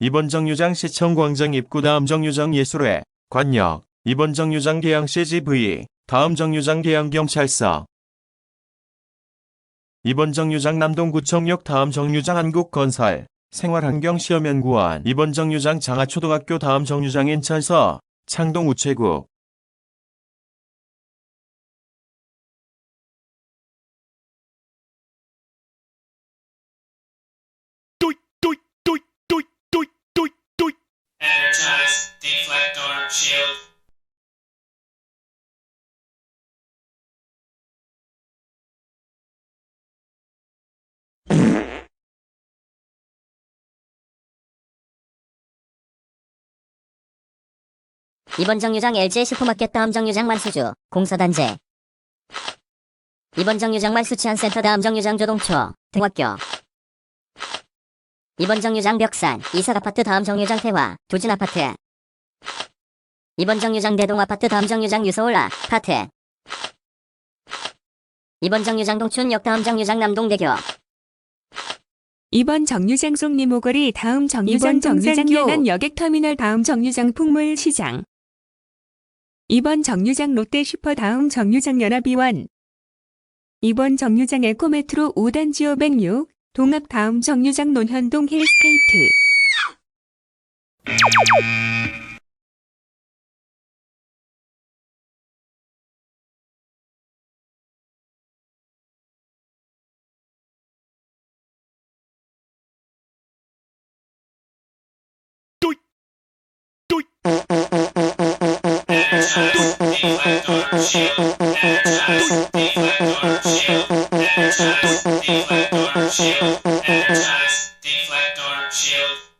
이번 정류장 시청 광장 입구 다음 정류장 예술회, 관역, 이번 정류장 계양 CGV, 다음 정류장 계양 경찰서. 이번 정류장 남동구청역 다음 정류장 한국건설, 생활환경시험연구원, 이번 정류장 장하초등학교 다음 정류장 인천서, 창동우체국. Energize deflector shield. 이번 정류장 LG 슈퍼마켓 다음 정류장 만수주 공사단지 이번 정류장 만수치안센터 다음 정류장 조동초 등학교 이번 정류장 벽산 이삭 아파트 다음 정류장 태화 두진아파트. 이번 정류장 대동 아파트 다음 정류장 유서올라 파트. 이번 정류장 동춘역 다음 정류장 남동대교. 이번 정류장 송리모거리 다음 정류장 이번 정류장. 연안 여객터미널 다음 정류장 풍물시장. 이번 정류장 롯데슈퍼 다음 정류장 연합이원. 이번 정류장 에코메트로 5단지호 106 동합 다음 정류장 논현동 힐스테이트 Shield.